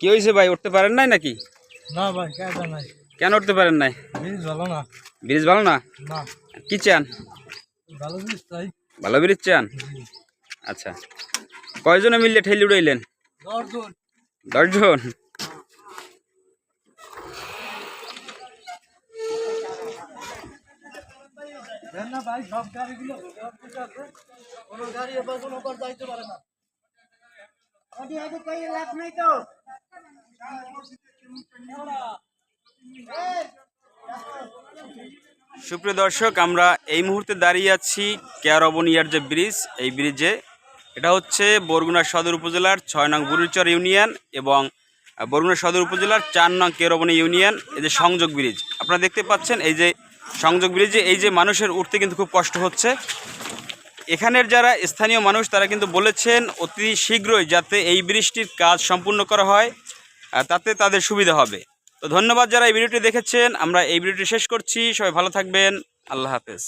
কি হয়েছে ভাই উঠতে পারেন নাই নাকি? না ভাই নাই। কেন উঠতে পারেন নাই? জিনিস ভালো না। ব্রিজ ভালো না? না। কি চান? ভালো জিনিস তাই ভালো ব্রিজ চান? আচ্ছা। কয়জনে মিললে ঠেলি উড়াইলেন? দশজন। দশজন? সুপ্রিয় দর্শক, আমরা এই মুহূর্তে দাঁড়িয়ে আছি কেয়ারবনিয়ার যে ব্রিজ, এই ব্রিজে। এটা হচ্ছে বরগুনা সদর উপজেলার ছয় নং বুড়িচর ইউনিয়ন এবং বরগুনা সদর উপজেলার চার নং কেয়ারবনি ইউনিয়ন, এই যে সংযোগ ব্রিজ। আপনারা দেখতে পাচ্ছেন এই যে সংযোগ ব্রিজে এই যে মানুষের উঠতে কিন্তু খুব কষ্ট হচ্ছে। এখানের যারা স্থানীয় মানুষ, তারা কিন্তু বলেছেন অতি শীঘ্রই যাতে এই ব্রিজটির কাজ সম্পূর্ণ করা হয় তাতে তাদের সুবিধা হবে। তো ধন্যবাদ যারা এই ভিডিওটি দেখেছেন। আমরা এই ভিডিওটি শেষ করছি। সবাই ভালো থাকবেন। আল্লাহ হাফেজ।